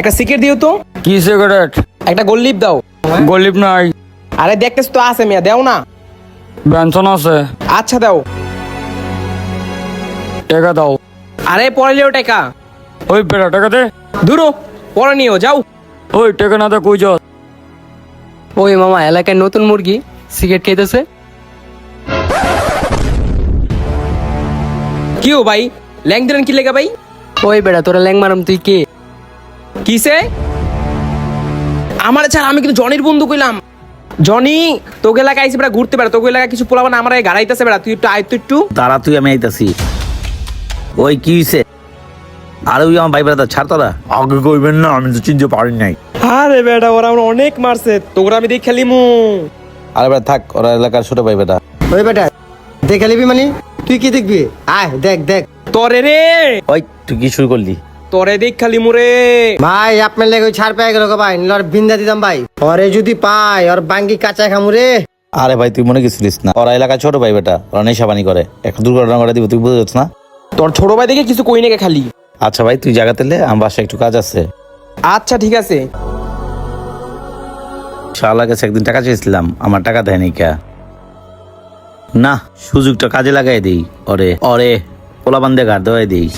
একটা সিগারেট দিও তো। কি সিগারেট একটা গোল্লিপ দাও। গলিপ নাই। আরে দেখতেছ তো আছে মিয়া দেও না। বেনসন আছে। আচ্ছা দাও। টাকা দাও। আরে পরে লিও টাকা। ওই বেড়া টাকা দে। দূরো পরে নিও যাও। ওই টাকা না দে কই যাস? ওই মামা এলাকায় নতুন মুরগি সিগারেট খেতেছে। কি ও ভাই? ল্যাং দিলেন কি লেগা ভাই? ওই বেড়া তোরা ল্যাং মারাম তুই কে? কিসে আমার ছাড়া আমি কিন্তু জনির বন্ধু কইলাম। জনি তোকে এলাকায় আইসি বেড়া ঘুরতে বেড়া তোকে এলাকায় কিছু পোলাবান আমার এই গাড়াইতেছে বেড়া তুই একটু আয় তো একটু। তারা তুই আমি আইতাছি। ওই কি হইছে? আরে ওই আমার ভাই ব্রাদার ছাড় তোরা। আগে কইবেন না আমি তো চিনতে পারি নাই। আরে বেটা ওরা আমার অনেক মারছে তোরা আমি দেখ খেলিমু আরে বেটা থাক ওরা এলাকার ছোট ভাই বেটা ওই বেটা দেখে নিবি মানে? তুই কি দেখবি? আয় দেখ দেখ। তরে রে! ওই তুই কি শুরু করলি? তরে দেখ খালিমু রে ভাই আপনার লেগে ওই ছাড় পেয়ে গেল গো ভাই নিলে বিন্দা দিতাম ভাই। ওরে যদি পাই ওর বাঙ্গি কাঁচা খামু রে। আরে ভাই তুই মনে কিছুলিস না? ওরা এলাকার ছোট ভাই বেটা ওরা নেশা পানি করে। একটা দুর্ঘটনা ঘটা দিব তুই বুঝতে পারছিস না? তোর ছোট ভাই দেখে কিছু কই নাকি খালি? আচ্ছা ভাই তুই জায়গাতে লে আমার বাসায় একটু কাজ আছে। আচ্ছা ঠিক আছে। শালার কাছে একদিন টাকা চেয়েছিলাম আমার টাকা দেয়নি কে। না সুযোগটা কাজে লাগাই দিই অরে ওরে পোলা বান্ধে গাড় দেওয়াই দিই।